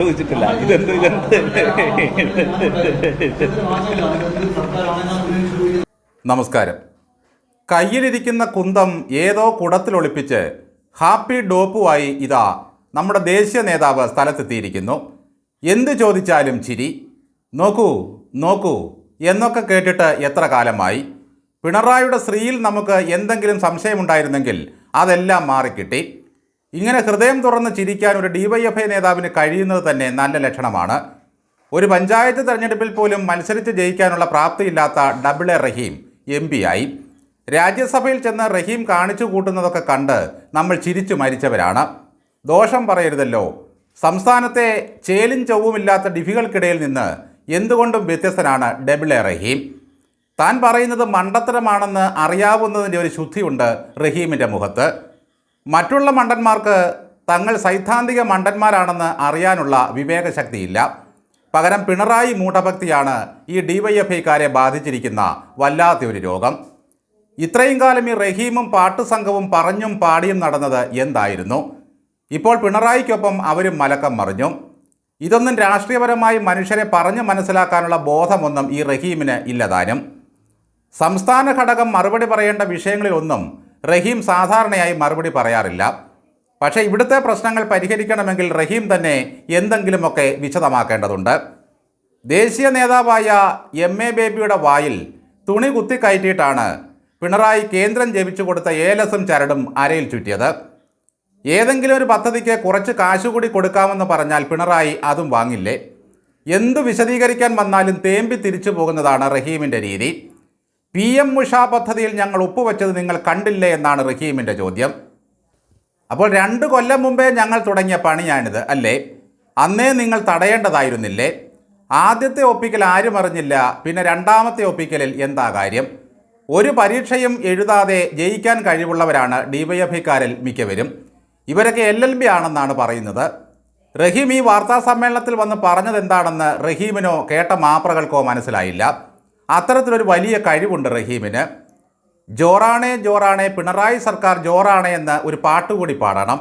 ചോദിച്ചിട്ടില്ല. ഇതെന്ത് നമസ്കാരം. കയ്യിലിരിക്കുന്ന കുന്തം ഏതോ കുടത്തിലൊളിപ്പിച്ച് ഹാപ്പി ഡോപ്പുമായി ഇതാ നമ്മുടെ ദേശീയ നേതാവ് സ്ഥലത്തെത്തിയിരിക്കുന്നു. എന്ത് ചോദിച്ചാലും ചിരി. നോക്കൂ നോക്കൂ എന്നൊക്കെ കേട്ടിട്ട് എത്ര കാലമായി. പിണറായിയുടെ സ്ത്രീയിൽ നമുക്ക് എന്തെങ്കിലും സംശയമുണ്ടായിരുന്നെങ്കിൽ അതെല്ലാം മാറിക്കിട്ടി. ഇങ്ങനെ ഹൃദയം തുറന്ന് ചിരിക്കാൻ ഒരു ഡിവൈഎഫ്ഐ നേതാവിന് കഴിയുന്നത് തന്നെ നല്ല ലക്ഷണമാണ്. ഒരു പഞ്ചായത്ത് തെരഞ്ഞെടുപ്പിൽ പോലും മത്സരിച്ച് ജയിക്കാനുള്ള പ്രാപ്തിയില്ലാത്ത double A Rahim M P ആയി രാജ്യസഭയിൽ ചെന്ന് റഹീം കാണിച്ചു കൂട്ടുന്നതൊക്കെ കണ്ട് നമ്മൾ ചിരിച്ചു മരിച്ചവരാണ്. ദോഷം പറയരുതല്ലോ. സംസ്ഥാനത്തെ ചേലും ചൊവ്വുമില്ലാത്ത ഡിഫികൾക്കിടയിൽ നിന്ന് എന്തുകൊണ്ടും വ്യത്യസ്തനാണ് ഡബിൾ എ റഹീം. താൻ പറയുന്നത് മണ്ടത്തരമാണെന്ന് അറിയാവുന്നതിന്റെ ഒരു ശുദ്ധിയുണ്ട് റഹീമിന്റെ മുഖത്ത്. മറ്റുള്ള മണ്ടന്മാർക്ക് തങ്ങൾ സൈദ്ധാന്തിക മണ്ടന്മാരാണെന്ന് അറിയാനുള്ള വിവേകശക്തിയില്ല. പകരം പിണറായി മൂഢഭക്തിയാണ് ഈ ഡിവൈഎഫ്ഐക്കാരെ ബാധിച്ചിരിക്കുന്ന വല്ലാത്തൊരു രോഗം. ഇത്രയും കാലം ഈ റഹീമും പാട്ട് സംഘവും പറഞ്ഞും പാടിയും നടന്നത് എന്തായിരുന്നു? ഇപ്പോൾ പിണറായിക്കൊപ്പം അവരും മലക്കം മറിഞ്ഞു. ഇതൊന്നും രാഷ്ട്രീയപരമായി മനുഷ്യരെ പറഞ്ഞു മനസ്സിലാക്കാനുള്ള ബോധമൊന്നും ഈ റഹീമിന് ഇല്ലതാനും സംസ്ഥാന ഘടകം മറുപടി പറയേണ്ട വിഷയങ്ങളിലൊന്നും റഹീം സാധാരണയായി മറുപടി പറയാറില്ല. പക്ഷേ ഇവിടുത്തെ പ്രശ്നങ്ങൾ പരിഹരിക്കണമെങ്കിൽ റഹീം തന്നെ എന്തെങ്കിലുമൊക്കെ വിശദമാക്കേണ്ടതുണ്ട്. ദേശീയ നേതാവായ എം എ ബേബിയുടെ വായിൽ തുണി കുത്തിക്കയറ്റിയിട്ടാണ് പിണറായി കേന്ദ്രം ജപിച്ചു കൊടുത്ത ഏലസും ചരടും അരയിൽ ചുറ്റിയത്. ഏതെങ്കിലും ഒരു പദ്ധതിക്ക് കുറച്ച് കാശുകൂടി കൊടുക്കാമെന്ന് പറഞ്ഞാൽ പിണറായി അതും വാങ്ങില്ലേ? എന്തു വിശദീകരിക്കാൻ വന്നാലും തേമ്പി തിരിച്ചു പോകുന്നതാണ് റഹീമിന്റെ രീതി. പി എം ഉഷ പദ്ധതിയിൽ ഞങ്ങൾ ഒപ്പുവെച്ചത് നിങ്ങൾ കണ്ടില്ലേ എന്നാണ് റഹീമിന്റെ ചോദ്യം. അപ്പോൾ രണ്ട് കൊല്ലം മുമ്പേ ഞങ്ങൾ തുടങ്ങിയ പണിയാണിത് അല്ലേ? അന്നേ നിങ്ങൾ തടയേണ്ടതായിരുന്നില്ലേ? ആദ്യത്തെ ഒപ്പിക്കൽ ആരും അറിഞ്ഞില്ല പിന്നെ രണ്ടാമത്തെ ഒപ്പിക്കലിൽ എന്താ കാര്യം? ഒരു പരീക്ഷയും എഴുതാതെ ജയിക്കാൻ കഴിവുള്ളവരാണ് ഡിവൈഎഫ്ഐക്കാരിൽ മിക്കവരും. ഇവരൊക്കെ എൽ എൽ ബി ആണെന്നാണ് പറയുന്നത്. റഹീം ഈ വാർത്താ സമ്മേളനത്തിൽ വന്ന് പറഞ്ഞതെന്താണെന്ന് റഹീമിനോ കേട്ട മാപ്രകൾക്കോ മനസ്സിലായില്ല. അത്തരത്തിലൊരു വലിയ കഴിവുണ്ട് റഹീമിന്. ജോറാണേ ജോറാണേ പിണറായി സർക്കാർ ജോറാണേ എന്ന് ഒരു പാട്ടുകൂടി പാടണം.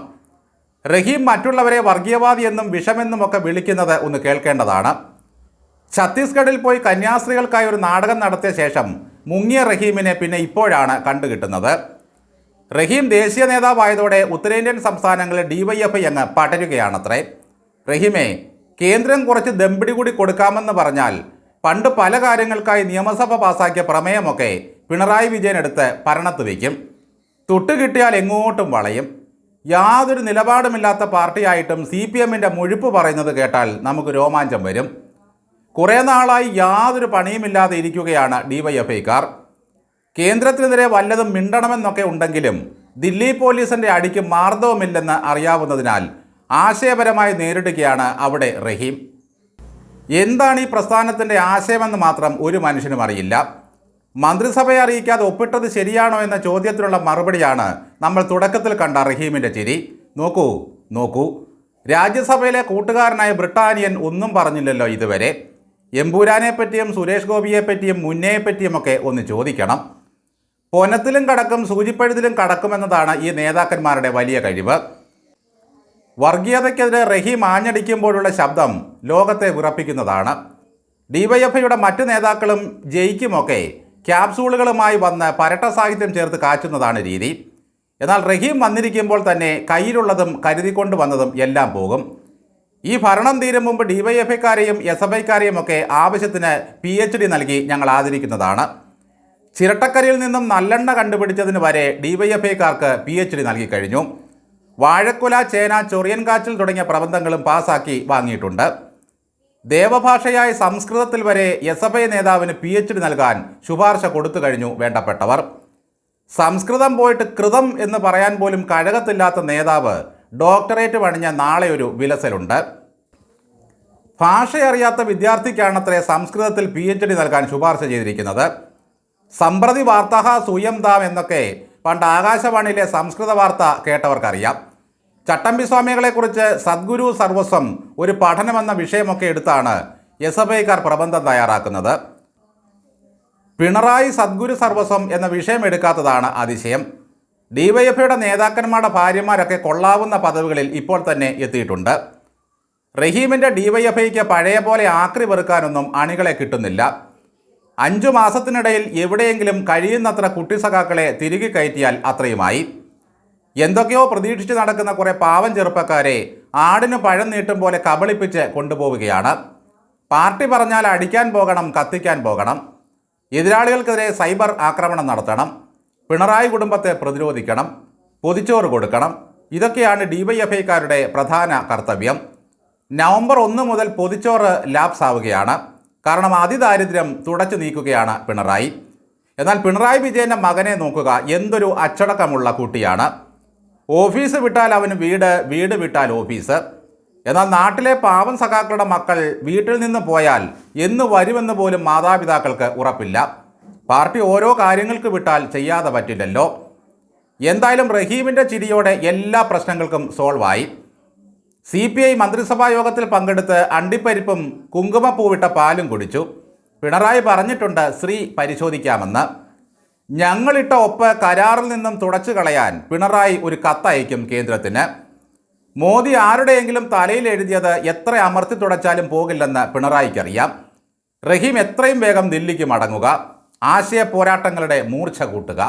റഹീം മറ്റുള്ളവരെ വർഗീയവാദി എന്നും വിഷമെന്നും ഒക്കെ വിളിക്കുന്നത് ഒന്ന് കേൾക്കേണ്ടതാണ്. ഛത്തീസ്ഗഡിൽ പോയി കന്യാസ്ത്രീകൾക്കായി ഒരു നാടകം നടത്തിയ ശേഷം മുങ്ങിയ റഹീമിനെ പിന്നെ ഇപ്പോഴാണ് കണ്ടുകിട്ടുന്നത്. റഹീം ദേശീയ നേതാവായതോടെ ഉത്തരേന്ത്യൻ സംസ്ഥാനങ്ങളിൽ ഡിവൈഎഫ്ഐ അങ്ങ് പടരുകയാണത്രേ. റഹീമെ കേന്ദ്രം കുറച്ച് ദമ്പിടി കൂടി കൊടുക്കാമെന്ന് പറഞ്ഞാൽ പണ്ട് പല കാര്യങ്ങൾക്കായി നിയമസഭ പാസാക്കിയ പ്രമേയമൊക്കെ പിണറായി വിജയൻ എടുത്ത് ഭരണത്ത് വയ്ക്കും. തൊട്ട് കിട്ടിയാൽ എങ്ങോട്ടും വളയും. യാതൊരു നിലപാടുമില്ലാത്ത പാർട്ടിയായിട്ടും സി പി എമ്മിന്റെ മുഴുപ്പ് പറയുന്നത് കേട്ടാൽ നമുക്ക് രോമാഞ്ചം വരും. കുറേ നാളായി യാതൊരു പണിയുമില്ലാതെ ഇരിക്കുകയാണ് ഡിവൈഎഫ്ഐക്കാർ കേന്ദ്രത്തിനെതിരെ വല്ലതും മിണ്ടണമെന്നൊക്കെ ഉണ്ടെങ്കിലും ദില്ലി പോലീസിന്റെ അടിക്ക് മാർദ്ദവുമില്ലെന്ന് അറിയാവുന്നതിനാൽ ആശയപരമായി നേരിടുകയാണ് അവിടെ റഹീം. എന്താണ് ഈ പ്രസ്ഥാനത്തിന്റെ ആശയമെന്ന് മാത്രം ഒരു മനുഷ്യനും അറിയില്ല. മന്ത്രിസഭയെ അറിയിക്കാതെ ഒപ്പിട്ടത് ശരിയാണോ എന്ന ചോദ്യത്തിനുള്ള മറുപടിയാണ് നമ്മൾ തുടക്കത്തിൽ കണ്ട റഹീമിന്റെ ചിരി. നോക്കൂ നോക്കൂ. രാജ്യസഭയിലെ കൂട്ടുകാരനായ ബ്രിട്ടാനിയൻ ഒന്നും പറഞ്ഞില്ലല്ലോ ഇതുവരെ. എമ്പൂരാനെ പറ്റിയും സുരേഷ് ഗോപിയെ പറ്റിയും മുന്നയെ പറ്റിയുമൊക്കെ ഒന്ന് ചോദിക്കണം. പൊനത്തിലും കടക്കും സൂചിപ്പഴുതിലും കടക്കുമെന്നതാണ് ഈ നേതാക്കന്മാരുടെ വലിയ കഴിവ്. വർഗീയതയ്ക്കെതിരെ റഹീം ആഞ്ഞടിക്കുമ്പോഴുള്ള ശബ്ദം ലോകത്തെ വിറപ്പിക്കുന്നതാണ് ഡിവൈഎഫ്ഐയുടെ മറ്റു നേതാക്കളും ജയിക്കുമൊക്കെ ക്യാപ്സൂളുകളുമായി വന്ന് പരട്ട സാഹിത്യം ചേർത്ത് കാച്ചുന്നതാണ് രീതി. എന്നാൽ റഹീം വന്നിരിക്കുമ്പോൾ തന്നെ കയ്യിലുള്ളതും കരുതിക്കൊണ്ട് വന്നതും എല്ലാം പോകും. ഈ ഭരണം തീരും മുമ്പ് ഡിവൈഎഫ്ഐക്കാരെയും എസ് എഫ് ഐക്കാരെയും ഒക്കെ ആവശ്യത്തിന് പി എച്ച് ഡി നൽകി ഞങ്ങൾ ആദരിക്കുന്നതാണ്. ചിരട്ടക്കരയിൽ നിന്നും നല്ലെണ്ണ കണ്ടുപിടിച്ചതിന് വരെ ഡിവൈഎഫ്ഐക്കാർക്ക് പി എച്ച് ഡി നൽകി കഴിഞ്ഞു. വാഴക്കുല ചേന ചൊറിയൻ കാച്ചിൽ തുടങ്ങിയ പ്രബന്ധങ്ങളും പാസാക്കി വാങ്ങിയിട്ടുണ്ട്. ദേവഭാഷയായ സംസ്കൃതത്തിൽ വരെ എസ് എഫ് ഐ നേതാവിന് പി എച്ച് ഡി നൽകാൻ ശുപാർശ കൊടുത്തു കഴിഞ്ഞു വേണ്ടപ്പെട്ടവർ. സംസ്കൃതം പോയിട്ട് കൃതം എന്ന് പറയാൻ പോലും കഴകത്തില്ലാത്ത നേതാവ് ഡോക്ടറേറ്റ് പണിഞ്ഞ നാളെ ഒരു വിലസലുണ്ട്. ഭാഷയറിയാത്ത വിദ്യാർത്ഥിക്കാണത്രേ സംസ്കൃതത്തിൽ പി എച്ച് ഡി നൽകാൻ ശുപാർശ ചെയ്തിരിക്കുന്നത്. സമ്പ്രതി വാർത്തഹ സൂയം താം എന്നൊക്കെ പണ്ട് ആകാശവാണിയിലെ സംസ്കൃത വാർത്ത കേട്ടവർക്കറിയാം. ചട്ടമ്പി സ്വാമികളെക്കുറിച്ച് സദ്ഗുരു സർവസ്വം ഒരു പഠനമെന്ന വിഷയമൊക്കെ എടുത്താണ് എസ് എഫ് ഐക്കാർ പ്രബന്ധം തയ്യാറാക്കുന്നത്. പിണറായി സദ്ഗുരു സർവസ്വം എന്ന വിഷയം എടുക്കാത്തതാണ് അതിശയം. ഡിവൈഎഫ്ഐയുടെ നേതാക്കന്മാരുടെ ഭാര്യമാരൊക്കെ കൊള്ളാവുന്ന പദവികളിൽ ഇപ്പോൾ തന്നെ എത്തിയിട്ടുണ്ട്. റഹീമിന്റെ ഡിവൈഎഫ്ഐക്ക് പഴയ പോലെ ആക്രി വെറുക്കാനൊന്നും അണികളെ കിട്ടുന്നില്ല. അഞ്ചു മാസത്തിനിടയിൽ എവിടെയെങ്കിലും കഴിയുന്നത്ര കുട്ടി സഖാക്കളെ തിരികെ കയറ്റിയാൽ അത്രയുമായി. എന്തൊക്കെയോ പ്രതീക്ഷിച്ച് നടക്കുന്ന കുറേ പാവം ചെറുപ്പക്കാരെ ആടിന് പഴം നീട്ടും പോലെ കബളിപ്പിച്ച് കൊണ്ടുപോവുകയാണ്. പാർട്ടി പറഞ്ഞാൽ അടിക്കാൻ പോകണം കത്തിക്കാൻ പോകണം. എതിരാളികൾക്കെതിരെ സൈബർ ആക്രമണം നടത്തണം. പിണറായി കുടുംബത്തെ പ്രതിരോധിക്കണം. പൊതിച്ചോറ് കൊടുക്കണം. ഇതൊക്കെയാണ് ഡിവൈഎഫ്ഐക്കാരുടെ പ്രധാന കർത്തവ്യം. നവംബർ ഒന്ന് മുതൽ പൊതിച്ചോറ് ലാപ്സ് ആവുകയാണ് കാരണം അതിദാരിദ്ര്യം തുടച്ചു നീക്കുകയാണ് പിണറായി. എന്നാൽ പിണറായി വിജയന്റെ മകനെ നോക്കുക എന്തൊരു അച്ചടക്കമുള്ള കുട്ടിയാണ്. ഓഫീസ് വിട്ടാൽ അവന് വീട് വീട് വിട്ടാൽ ഓഫീസ്. എന്നാൽ നാട്ടിലെ പാവം സഖാക്കളുടെ മക്കൾ വീട്ടിൽ നിന്ന് പോയാൽ എന്ന് വരുമെന്ന് പോലും മാതാപിതാക്കൾക്ക് ഉറപ്പില്ല. പാർട്ടി ഓരോ കാര്യങ്ങൾക്ക് വിട്ടാൽ ചെയ്യാതെ പറ്റില്ലല്ലോ. എന്തായാലും റഹീമിന്റെ ചിരിയോടെ എല്ലാ പ്രശ്നങ്ങൾക്കും സോൾവായി. സി പി ഐ മന്ത്രിസഭാ യോഗത്തിൽ പങ്കെടുത്ത് അണ്ടിപ്പരിപ്പും കുങ്കുമപ്പൂവിട്ട പാലും കുടിച്ചു. പിണറായി പറഞ്ഞിട്ടുണ്ട് ശ്രീ പരിശോധിക്കാമെന്ന്. ഞങ്ങളിട്ട ഒപ്പ് കരാറിൽ നിന്നും തുടച്ചു കളയാൻ പിണറായി ഒരു കത്തയക്കും കേന്ദ്രത്തിന്. മോദി ആരുടെയെങ്കിലും തലയിൽ എഴുതിയത് എത്ര അമർത്തി തുടച്ചാലും പോകില്ലെന്ന് പിണറായിക്കറിയാം. റഹീം എത്രയും വേഗം ദില്ലിക്ക് മടങ്ങുക. ആശയ പോരാട്ടങ്ങളുടെ മൂർച്ച കൂട്ടുക.